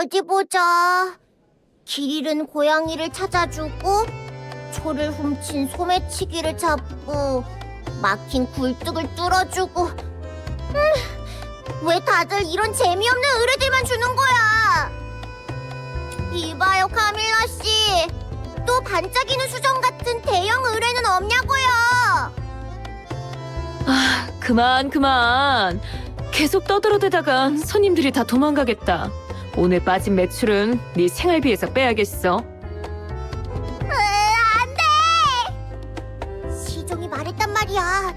어디 보자. 길 잃은 고양이를 찾아주고, 초를 훔친 소매치기를 잡고, 막힌 굴뚝을 뚫어주고. 음, 왜 다들 이런 재미없는 의뢰들만 주는 거야? 이봐요, 카밀라 씨. 또 반짝이는 수정 같은 대형 의뢰는 없냐고요? 아, 그만 그만. 계속 떠들어대다가 손님들이 다 도망가겠다. 오늘 빠진 매출은 네 생활비에서 빼야겠어. 으, 안 돼! 시종이 말했단 말이야.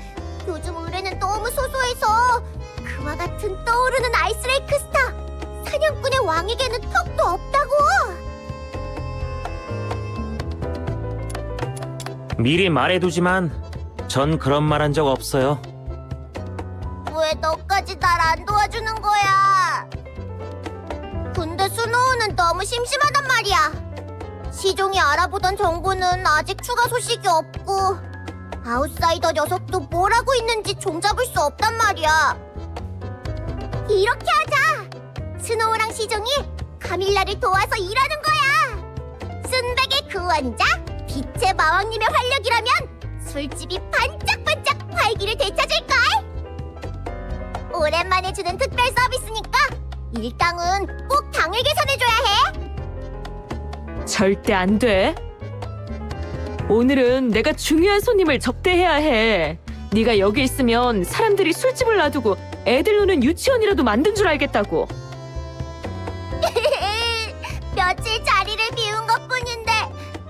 요즘 의뢰는 너무 소소해서 그와 같은 떠오르는 아이스레이크 스타 사냥꾼의 왕에게는 턱도 없다고. 미리 말해두지만 전 그런 말 한 적 없어요. 스노우는 너무 심심하단 말이야. 시종이 알아보던 정보는 아직 추가 소식이 없고 아웃사이더 녀석도 뭘 하고 있는지 종잡을 수 없단 말이야. 이렇게 하자. 스노우랑 시종이 카밀라를 도와서 일하는 거야. 순백의 구원자, 빛의 마왕님의 활력이라면 술집이 반짝반짝 활기를 되찾을걸. 오랜만에 주는 특별 서비스니까 일당은 꼭 당일 계산해줘야 해. 절대 안 돼. 오늘은 내가 중요한 손님을 접대해야 해. 네가 여기 있으면 사람들이 술집을 놔두고 애들 노는 유치원이라도 만든 줄 알겠다고. 며칠 자리를 비운 것 뿐인데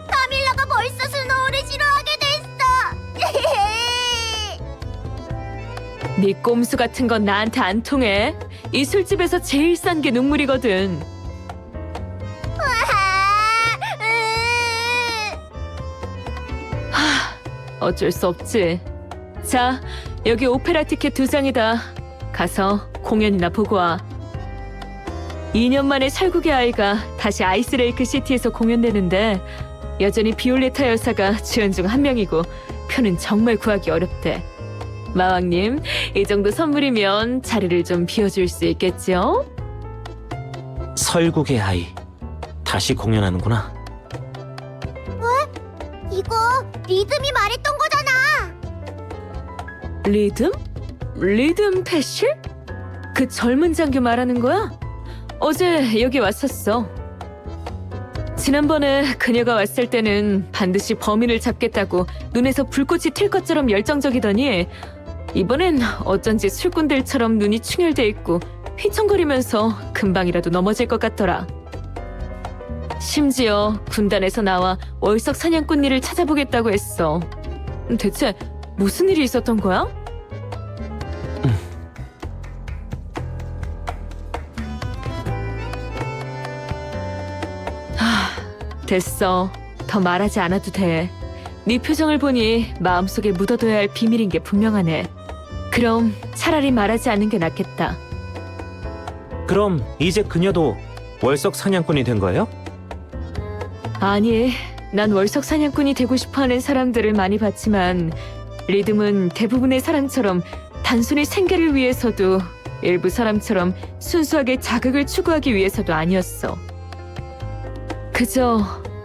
카밀라가 벌써 스노우를 싫어하게 됐어. 네 꼼수 같은 건 나한테 안 통해. 이 술집에서 제일 싼게 눈물이거든. 어쩔 수 없지. 자, 여기 오페라 티켓 두 장이다. 가서 공연이나 보고 와. 2년 만에 설국의 아이가 다시 아이스레이크 시티에서 공연되는데 여전히 비올레타 여사가 주연 중 한 명이고 표는 정말 구하기 어렵대. 마왕님, 이 정도 선물이면 자리를 좀 비워줄 수 있겠죠? 설국의 아이. 다시 공연하는구나. 이거 리듬이 말했던 거잖아. 리듬? 리듬 패실? 그 젊은 장교 말하는 거야? 어제 여기 왔었어. 지난번에 그녀가 왔을 때는 반드시 범인을 잡겠다고 눈에서 불꽃이 튈 것처럼 열정적이더니 이번엔 어쩐지 술꾼들처럼 눈이 충혈돼 있고 휘청거리면서 금방이라도 넘어질 것 같더라. 심지어 군단에서 나와 월석 사냥꾼 일을 찾아보겠다고 했어. 대체 무슨 일이 있었던 거야? 하, 됐어. 더 말하지 않아도 돼. 네 표정을 보니 마음속에 묻어둬야 할 비밀인 게 분명하네. 그럼 차라리 말하지 않는 게 낫겠다. 그럼 이제 그녀도 월석 사냥꾼이 된 거예요? 아니, 난 월석 사냥꾼이 되고 싶어 하는 사람들을 많이 봤지만 리듬은 대부분의 사람처럼 단순히 생계를 위해서도 일부 사람처럼 순수하게 자극을 추구하기 위해서도 아니었어. 그저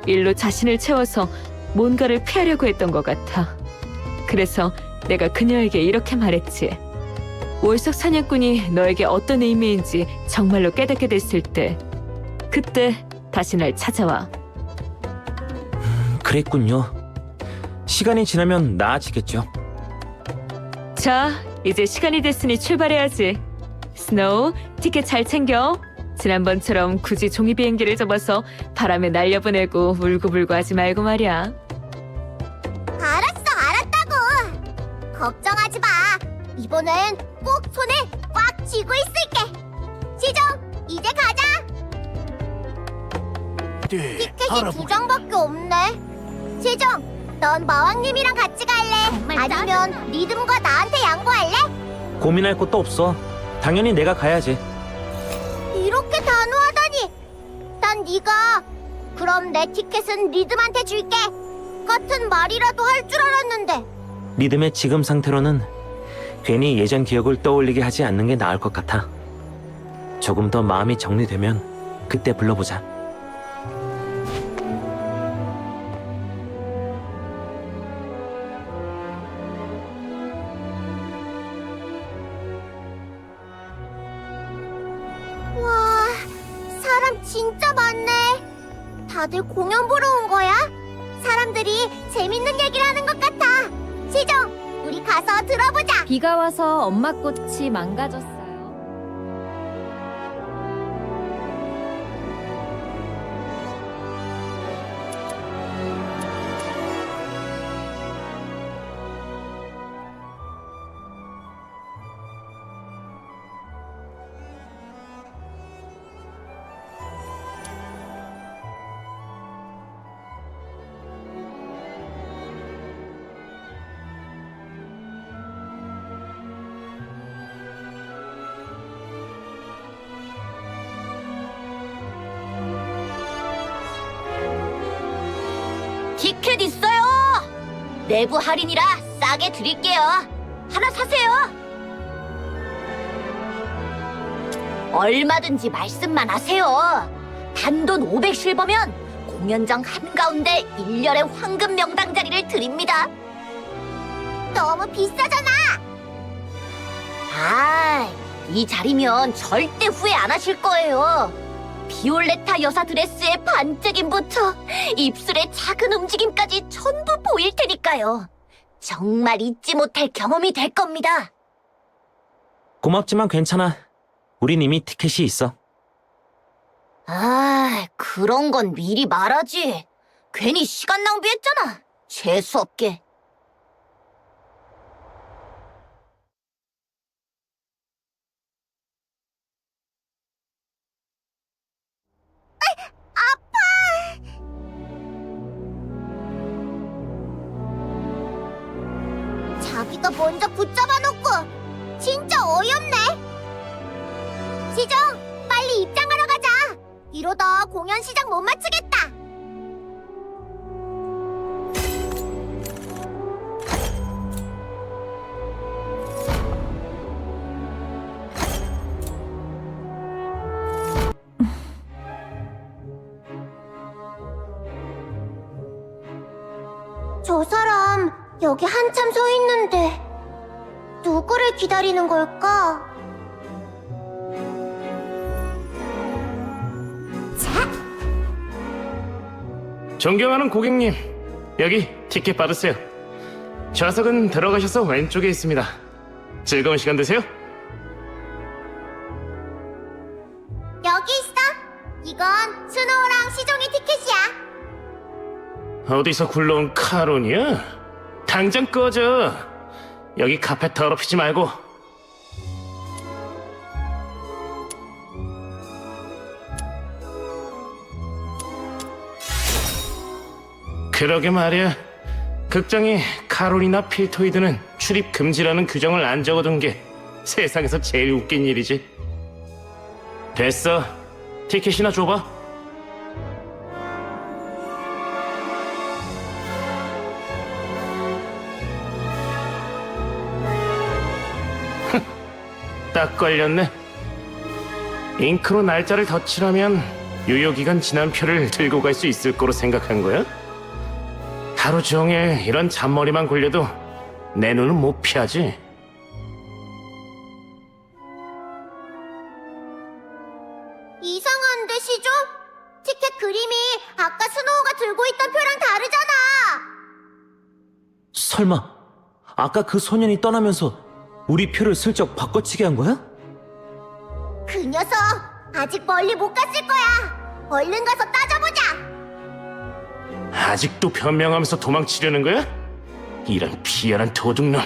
일로 자신을 채워서 뭔가를 피하려고 했던 것 같아. 그래서 내가 그녀에게 이렇게 말했지. 월석 사냥꾼이 너에게 어떤 의미인지 정말로 깨닫게 됐을 때, 그때 다시 날 찾아와. 그랬군요. 시간이 지나면 나아지겠죠. 자, 이제 시간이 됐으니 출발해야지. 스노우, 티켓 잘 챙겨. 지난번처럼 굳이 종이 비행기를 접어서 바람에 날려보내고 울고불고 하지 말고 말이야. 걱정하지 마. 이번엔 꼭 손에 꽉 쥐고 있을게. 시정, 이제 가자. 티켓이 두 장밖에 없네. 시정, 넌 마왕님이랑 같이 갈래? 아니면 리듬과 나한테 양보할래? 고민할 것도 없어. 당연히 내가 가야지. 이렇게 단호하다니. 난 네가 그럼 내 티켓은 리듬한테 줄게. 같은 말이라도 할 줄 알았는데. 리듬의 지금 상태로는 괜히 예전 기억을 떠올리게 하지 않는 게 나을 것 같아. 조금 더 마음이 정리되면 그때 불러보자. 와, 사람 진짜 많네. 다들 공연 보러 온 거야? 사람들이 재밌는 얘기를 하는 것 같아. 시정, 우리 가서 들어보자. 비가 와서 엄마 꽃이 망가졌어 내부 할인이라 싸게 드릴게요. 하나 사세요. 얼마든지 말씀만 하세요. 단돈 500실버면 공연장 한가운데 1년의 황금 명당 자리를 드립니다. 너무 비싸잖아. 아, 이 자리면 절대 후회 안 하실 거예요. 비올레타 여사 드레스의 반짝임부터 입술의 작은 움직임까지 전부 보일 테니까요. 정말 잊지 못할 경험이 될 겁니다. 고맙지만 괜찮아. 우린 이미 티켓이 있어. 아, 그런 건 미리 말하지. 괜히 시간 낭비했잖아. 재수없게. 자기가 먼저 붙잡아 놓고 진짜 어이없네. 시정, 빨리 입장하러 가자. 이러다 공연 시작 못 마치겠다. 저 사람 여기 한참 서 있는데 누구를 기다리는 걸까? 자, 존경하는 고객님, 여기 티켓 받으세요. 좌석은 들어가셔서 왼쪽에 있습니다. 즐거운 시간 되세요. 여기 있어. 이건 스노우랑 시종이 티켓이야. 어디서 굴러온 카론이야? 당장 꺼져. 여기 카페 더럽히지 말고. 그러게 말이야. 극장에 카론이나 필토이드는 출입 금지라는 규정을 안 적어둔 게 세상에서 제일 웃긴 일이지. 됐어. 티켓이나 줘봐. 딱 걸렸네. 잉크로 날짜를 덧칠하면 유효기간 지난 표를 들고 갈 수 있을 거로 생각한 거야? 하루 종일 이런 잔머리만 굴려도 내 눈은 못 피하지. 이상한데 시종? 티켓 그림이 아까 스노우가 들고 있던 표랑 다르잖아. 설마 아까 그 소년이 떠나면서 우리 표를 슬쩍 바꿔치기 한 거야? 그 녀석 아직 멀리 못 갔을 거야. 얼른 가서 따져보자. 아직도 변명하면서 도망치려는 거야? 이런 비열한 도둑놈.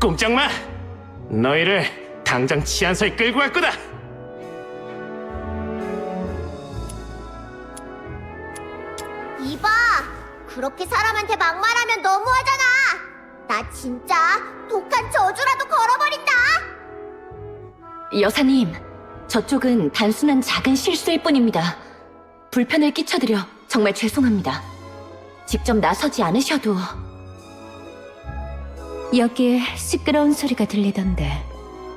꼼짝 마! 너희를 당장 치안서에 끌고 갈 거다! 이봐, 그렇게 사람한테 막말하면 너무하잖아. 나 진짜 독한 저주라도 걸어버린다. 여사님, 저쪽은 단순한 작은 실수일 뿐입니다. 불편을 끼쳐드려 정말 죄송합니다. 직접 나서지 않으셔도 여기에 시끄러운 소리가 들리던데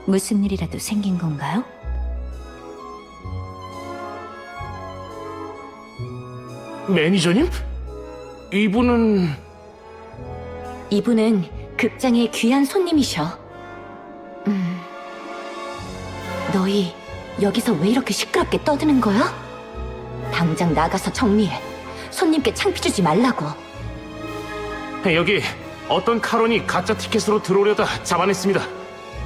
무슨 일이라도 생긴 건가요? 매니저님? 이분은 이분은 극장의 귀한 손님이셔. 음. 너희 여기서 왜 이렇게 시끄럽게 떠드는 거야? 당장 나가서 정리해. 손님께 창피 주지 말라고. 여기 어떤 카론이 가짜 티켓으로 들어오려다 잡아냈습니다.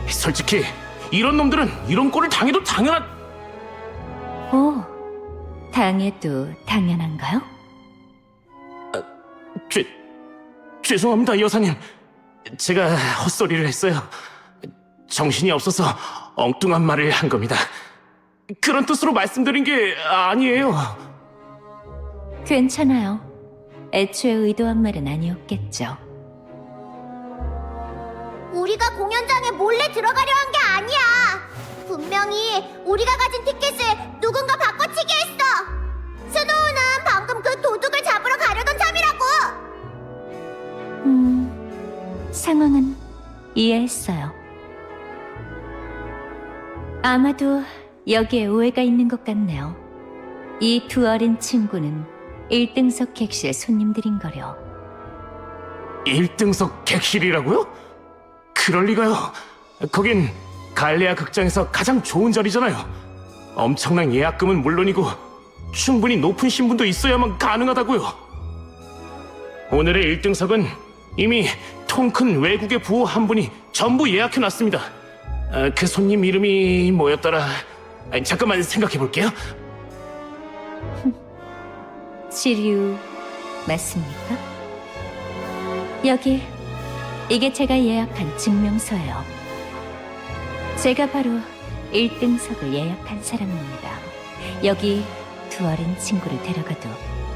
솔직히 이런 놈들은 이런 꼴을 당해도 당연한 오, 당해도 당연한가요? 죄 죄송합니다 여사님. 제가 헛소리를 했어요. 정신이 없어서 엉뚱한 말을 한 겁니다. 그런 뜻으로 말씀드린 게 아니에요. 괜찮아요. 애초에 의도한 말은 아니었겠죠. 우리가 공연장에 몰래 들어가려 한 게 아니야. 분명히 우리가 가진 티켓을 누군가 바꿔치기 했어. 스노우 상황은 이해했어요. 아마도 여기에 오해가 있는 것 같네요. 이 두 어린 친구는 1등석 객실 손님들인 거려. 1등석 객실이라고요? 그럴 리가요. 거긴 갈레아 극장에서 가장 좋은 자리잖아요. 엄청난 예약금은 물론이고 충분히 높은 신분도 있어야만 가능하다고요. 오늘의 1등석은 이미 통 큰 외국의 부호 한 분이 전부 예약해놨습니다. 아, 그 손님 이름이 뭐였더라? 아, 잠깐만 생각해 볼게요. 시류 맞습니까? 여기 이게 제가 예약한 증명서예요. 제가 바로 1등석을 예약한 사람입니다. 여기 두 어린 친구를 데려가도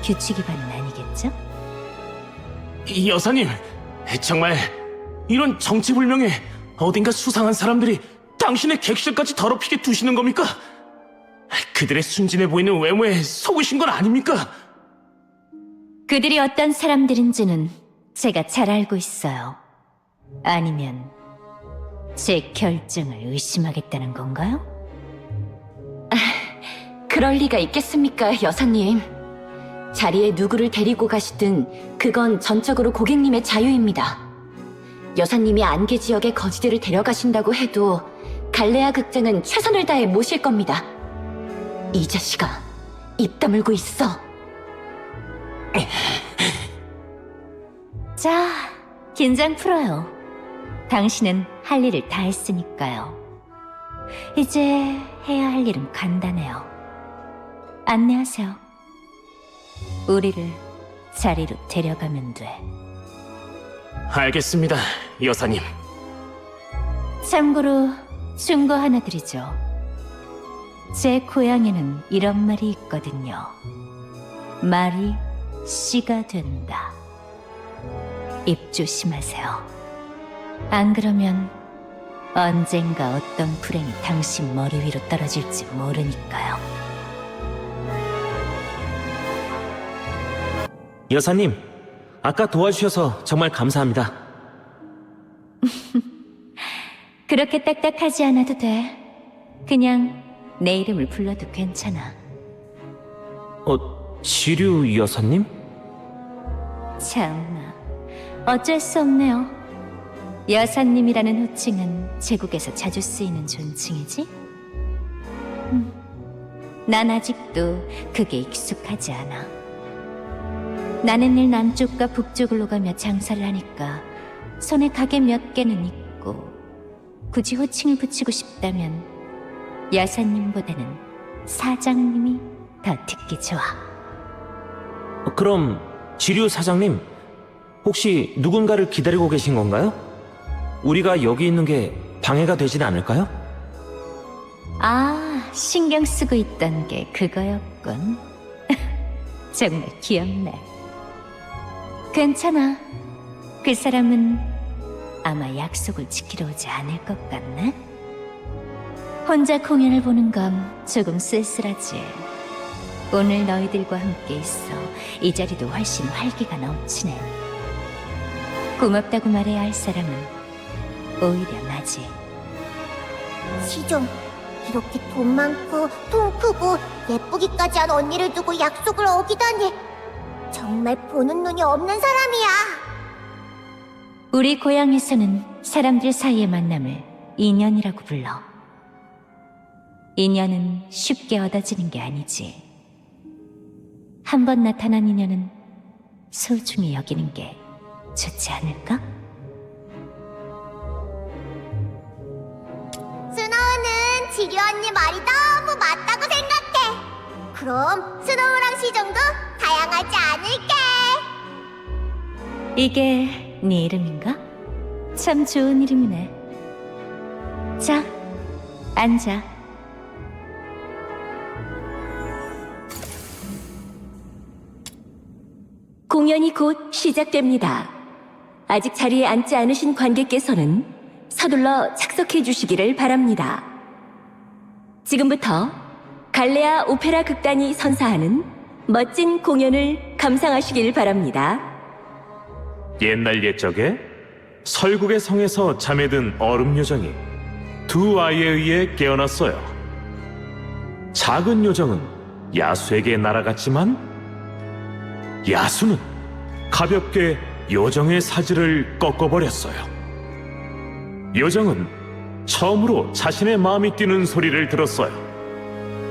규칙 위반은 아니겠죠? 이 여사님, 정말 이런 정체불명의 어딘가 수상한 사람들이 당신의 객실까지 더럽히게 두시는 겁니까? 그들의 순진해 보이는 외모에 속으신 건 아닙니까? 그들이 어떤 사람들인지는 제가 잘 알고 있어요. 아니면 제 결정을 의심하겠다는 건가요? 그럴 리가 있겠습니까, 여사님? 자리에 누구를 데리고 가시든 그건 전적으로 고객님의 자유입니다. 여사님이 안개 지역의 거지들을 데려가신다고 해도 갈레아 극장은 최선을 다해 모실 겁니다. 이 자식아, 입 다물고 있어. 자, 긴장 풀어요. 당신은 할 일을 다 했으니까요. 이제 해야 할 일은 간단해요. 안내하세요. 우리를 자리로 데려가면 돼. 알겠습니다, 여사님. 참고로 충고 하나 드리죠. 제 고향에는 이런 말이 있거든요. 말이 씨가 된다. 입 조심하세요. 안 그러면 언젠가 어떤 불행이 당신 머리 위로 떨어질지 모르니까요. 여사님, 아까 도와주셔서 정말 감사합니다. 그렇게 딱딱하지 않아도 돼. 그냥 내 이름을 불러도 괜찮아. 어, 지류 여사님? 참나, 어쩔 수 없네요. 여사님이라는 호칭은 제국에서 자주 쓰이는 존칭이지? 음, 난 아직도 그게 익숙하지 않아. 나는 늘 남쪽과 북쪽을 오가며 장사를 하니까 손에 가게 몇 개는 있고 굳이 호칭을 붙이고 싶다면 여사님보다는 사장님이 더 듣기 좋아. 어, 그럼 지류 사장님, 혹시 누군가를 기다리고 계신 건가요? 우리가 여기 있는 게 방해가 되진 않을까요? 아, 신경 쓰고 있던 게 그거였군. 정말 귀엽네. 괜찮아. 그 사람은 아마 약속을 지키러 오지 않을 것 같네. 혼자 공연을 보는 건 조금 쓸쓸하지. 오늘 너희들과 함께 있어 이 자리도 훨씬 활기가 넘치네. 고맙다고 말해야 할 사람은 오히려 나지. 시종, 이렇게 돈 많고 통 크고 예쁘기까지 한 언니를 두고 약속을 어기다니 정말 보는 눈이 없는 사람이야. 우리 고향에서는 사람들 사이의 만남을 인연이라고 불러. 인연은 쉽게 얻어지는 게 아니지. 한 번 나타난 인연은 소중히 여기는 게 좋지 않을까? 스노우는 지류 언니 말이 너무 맞다고 생각해. 그럼 스노우랑 시정도 다양하지 않을게. 이게 네 이름인가? 참 좋은 이름이네. 자, 앉아. 공연이 곧 시작됩니다. 아직 자리에 앉지 않으신 관객께서는 서둘러 착석해 주시기를 바랍니다. 지금부터 갈레아 오페라 극단이 선사하는 멋진 공연을 감상하시길 바랍니다. 옛날 옛적에 설국의 성에서 잠에 든 얼음 요정이 두 아이에 의해 깨어났어요. 작은 요정은 야수에게 날아갔지만 야수는 가볍게 요정의 사지를 꺾어버렸어요. 요정은 처음으로 자신의 마음이 뛰는 소리를 들었어요.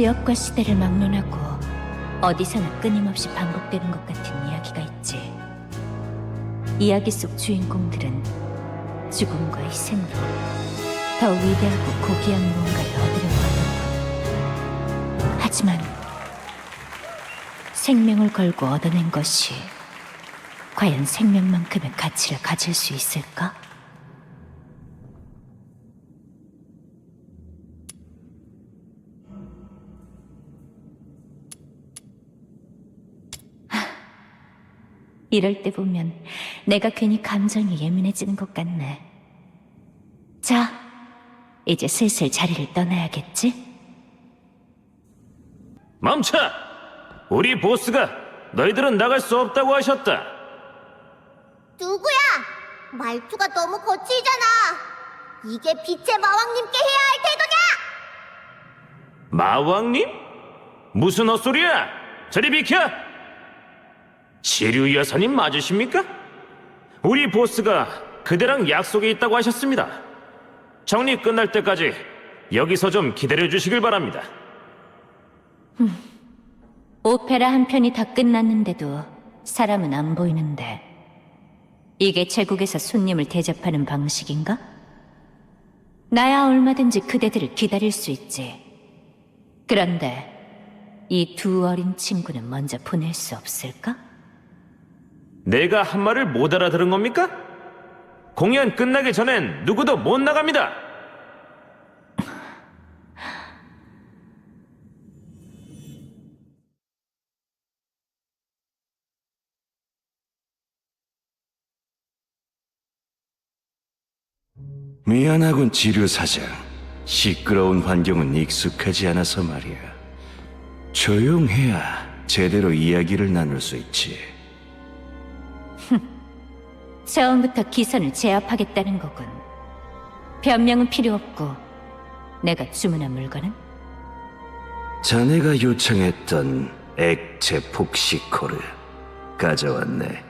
지역과 시대를 막론하고 어디서나 끊임없이 반복되는 것 같은 이야기가 있지. 이야기 속 주인공들은 죽음과 희생으로 더 위대하고 고귀한 무언가를 얻으려고 하는군. 하지만 생명을 걸고 얻어낸 것이 과연 생명만큼의 가치를 가질 수 있을까? 이럴 때 보면 내가 괜히 감정이 예민해지는 것 같네. 자, 이제 슬슬 자리를 떠나야겠지? 멈춰! 우리 보스가 너희들은 나갈 수 없다고 하셨다. 누구야? 말투가 너무 거칠잖아. 이게 빛의 마왕님께 해야 할 태도냐? 마왕님? 무슨 헛소리야? 저리 비켜! 지류 여사님 맞으십니까? 우리 보스가 그대랑 약속이 있다고 하셨습니다. 정리 끝날 때까지 여기서 좀 기다려 주시길 바랍니다. 오페라 한 편이 다 끝났는데도 사람은 안 보이는데 이게 제국에서 손님을 대접하는 방식인가? 나야 얼마든지 그대들을 기다릴 수 있지. 그런데 이 두 어린 친구는 먼저 보낼 수 없을까? 내가 한 말을 못 알아들은 겁니까? 공연 끝나기 전엔 누구도 못 나갑니다. 미안하군 지류 사장. 시끄러운 환경은 익숙하지 않아서 말이야. 조용해야 제대로 이야기를 나눌 수 있지. 처음부터 기선을 제압하겠다는 거군. 변명은 필요 없고 내가 주문한 물건은 자네가 요청했던 액체 폭시코를 가져왔네.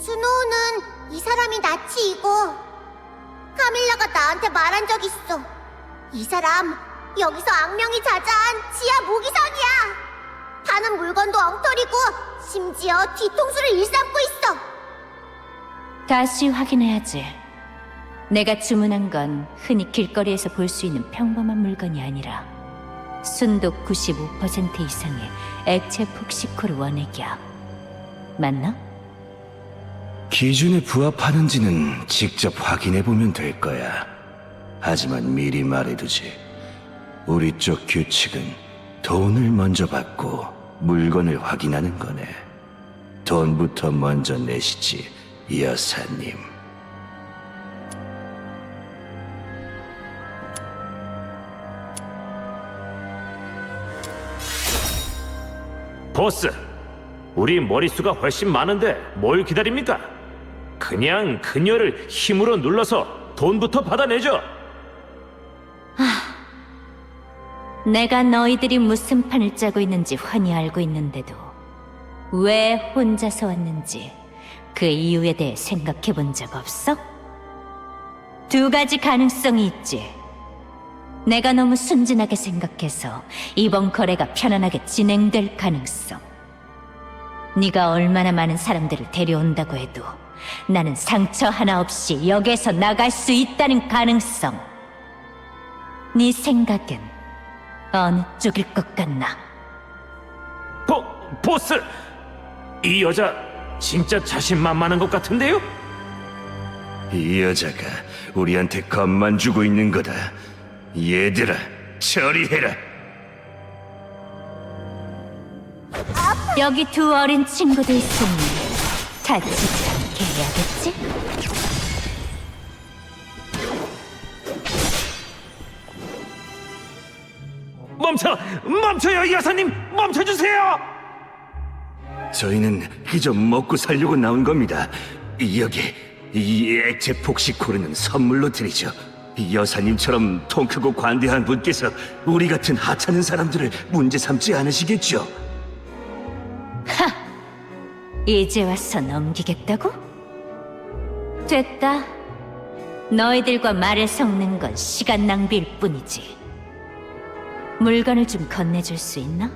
스노우는 이 사람이 낯이 이고 카밀라가 나한테 말한 적 있어. 이 사람 여기서 악명이 자자한 지하 모기선이야. 파는 물건도 엉터리고 심지어 뒤통수를 일삼고 있어. 다시 확인해야지. 내가 주문한 건 흔히 길거리에서 볼 수 있는 평범한 물건이 아니라 순독 95% 이상의 액체 폭시코르 원액이야. 맞나? 기준에 부합하는지는 직접 확인해 보면 될 거야. 하지만 미리 말해두지. 우리 쪽 규칙은 돈을 먼저 받고 물건을 확인하는 거네. 돈부터 먼저 내시지, 여사님. 보스, 우리 머릿수가 훨씬 많은데 뭘 기다립니까? 그냥 그녀를 힘으로 눌러서 돈부터 받아내죠. 내가 너희들이 무슨 판을 짜고 있는지 훤히 알고 있는데도 왜 혼자서 왔는지 그 이유에 대해 생각해 본 적 없어? 두 가지 가능성이 있지. 내가 너무 순진하게 생각해서 이번 거래가 편안하게 진행될 가능성. 네가 얼마나 많은 사람들을 데려온다고 해도 나는 상처 하나 없이 역에서 나갈 수 있다는 가능성. 네 생각엔 어느 쪽일 것 같나? 보, 보스! 이 여자 진짜 자신만만한 것 같은데요? 이 여자가 우리한테 겁만 주고 있는 거다. 얘들아, 처리해라. 여기 두 어린 친구도 있으니 다치지 않게 해야겠지? 멈춰! 멈춰요, 여사님! 멈춰주세요! 저희는 그저 먹고 살려고 나온 겁니다. 여기 이 액체 폭시코르는 선물로 드리죠. 여사님처럼 통 크고 관대한 분께서 우리 같은 하찮은 사람들을 문제 삼지 않으시겠죠? 이제 와서 넘기겠다고? 됐다. 너희들과 말을 섞는 건 시간 낭비일 뿐이지. 물건을 좀 건네줄 수 있나?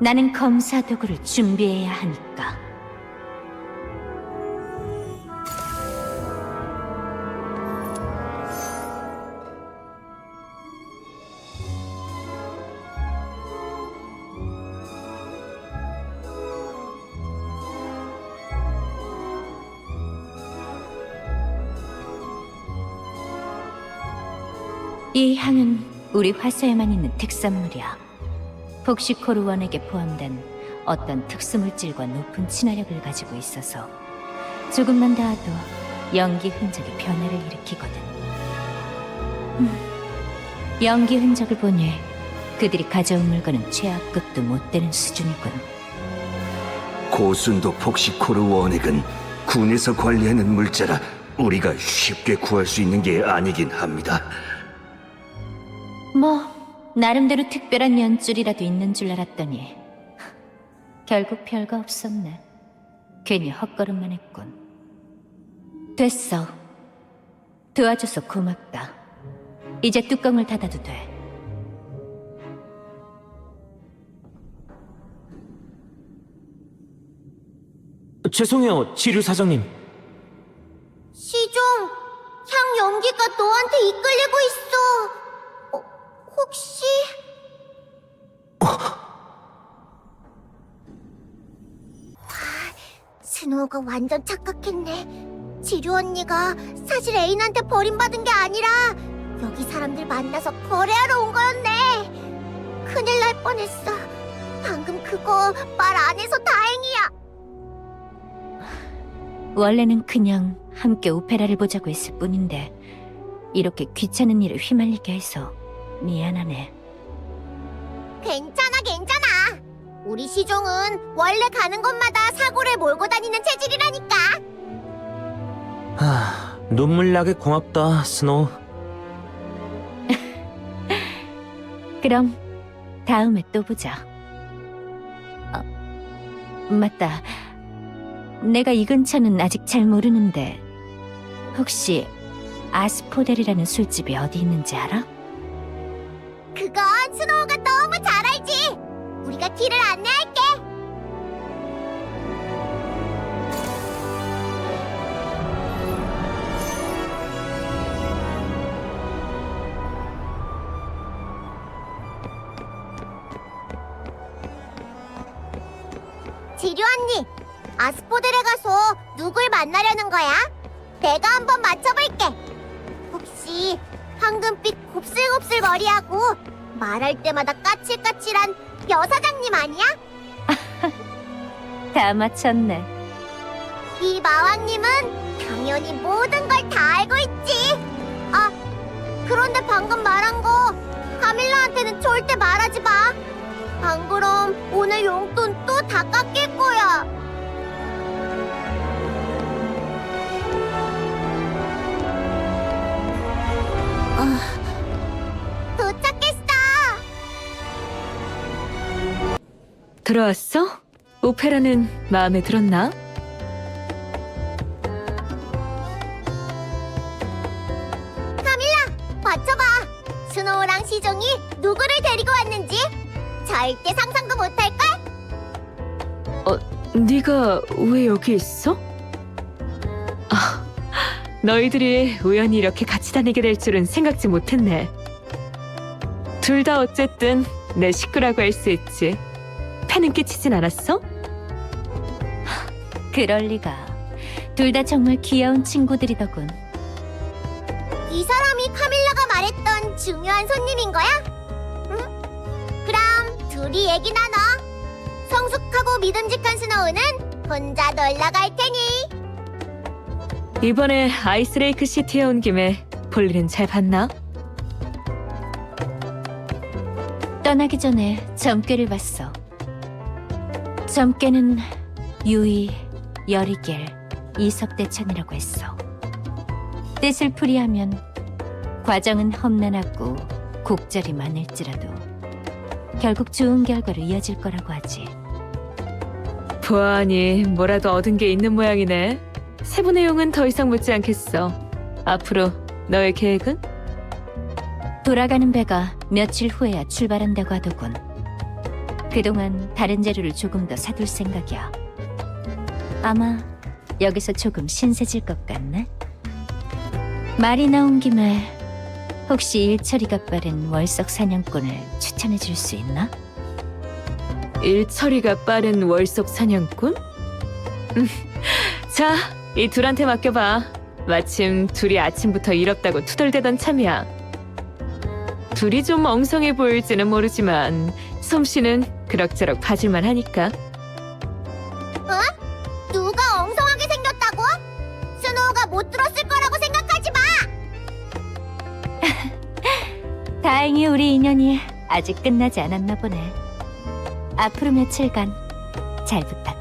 나는 검사 도구를 준비해야 하니까. 이 향은 우리 화서에만 있는 특산물이야. 복시코르원에게 포함된 어떤 특수물질과 높은 친화력을 가지고 있어서 조금만 닿아도 연기 흔적의 변화를 일으키거든. 음, 연기 흔적을 보니 그들이 가져온 물건은 최악급도 못 되는 수준이군. 고순도 폭시코르 원액은 군에서 관리하는 물자라 우리가 쉽게 구할 수 있는 게 아니긴 합니다. 뭐 나름대로 특별한 연줄이라도 있는 줄 알았더니 결국 별거 없었네. 괜히 헛걸음만 했군. 됐어. 도와줘서 고맙다. 이제 뚜껑을 닫아도 돼. 죄송해요, 지류 사장님. 시종, 향 연기가 너한테 이끌리고 있어. 어, 혹시... 아, 스노우가 완전 착각했네. 지류 언니가 사실 애인한테 버림받은 게 아니라 여기 사람들 만나서 거래하러 온 거였네. 큰일 날 뻔했어. 방금 그거 말 안 해서 다행이야. 원래는 그냥 함께 오페라를 보자고 했을 뿐인데 이렇게 귀찮은 일에 휘말리게 해서 미안하네. 괜찮아, 괜찮아. 우리 시종은 원래 가는 곳마다 사고를 몰고 다니는 체질이라니까. 하, 눈물 나게 고맙다, 스노우. 그럼 다음에 또 보자. 어, 맞다. 내가 이 근처는 아직 잘 모르는데 혹시 아스포델이라는 술집이 어디 있는지 알아? 그건 스노우가 너무 잘 알지. 우리가 길을 안내할게. 지류 언니, 아스포델에 가서 누굴 만나려는 거야? 내가 한번 맞춰볼게. 혹시 황금빛 곱슬곱슬 머리하고 말할 때마다 까칠까칠한 여사장님 아니야? 다 맞췄네. 이 마왕님은 당연히 모든 걸 다 알고 있지. 아, 그런데 방금 말한 거 카밀라한테는 절대 말하지 마. 안 그럼 오늘 용돈 또 다 깎일 거야. 들어왔어? 오페라는 마음에 들었나? 맞춰봐. 스노우랑 시종이 누구를 데리고 왔는지 절대 상상도 못할걸? 네가 왜 여기 있어? 아, 너희들이 우연히 이렇게 같이 다니게 될 줄은 생각지 못했네. 둘 다 어쨌든 내 식구라고 할 수 있지. 패는 끼치진 않았어? 그럴 리가. 둘 다 정말 귀여운 친구들이더군. 이 사람이 카밀라가 말했던 중요한 손님인 거야? 응? 그럼 둘이 얘기 나눠. 성숙하고 믿음직한 스노우는 혼자 놀러 갈 테니. 이번에 아이스레이크 시티에 온 김에 볼일은 잘 봤나? 떠나기 전에 점괘를 봤어. 점괘는 유이, 여리겔, 이석대천이라고 했어. 뜻을 풀이하면 과정은 험난하고 곡절이 많을지라도 결국 좋은 결과로 이어질 거라고 하지. 보아하니 뭐라도 얻은 게 있는 모양이네. 세부 내용은 더 이상 묻지 않겠어. 앞으로 너의 계획은? 돌아가는 배가 며칠 후에야 출발한다고 하더군. 그동안 다른 재료를 조금 더 사둘 생각이야. 아마 여기서 조금 신세질 것 같네. 말이 나온 김에 혹시 일처리가 빠른 월석 사냥꾼을 추천해 줄 수 있나? 일 처리가 빠른 월속 사냥꾼? 음, 자, 이 둘한테 맡겨봐. 마침 둘이 아침부터 일 없다고 투덜대던 참이야. 둘이 좀 엉성해 보일지는 모르지만 솜씨는 그럭저럭 봐줄만 하니까. 누가 엉성하게 생겼다고? 스노우가 못 들었을 거라고 생각하지 마. 다행히 우리 인연이 아직 끝나지 않았나 보네. 앞으로 며칠간 잘 부탁.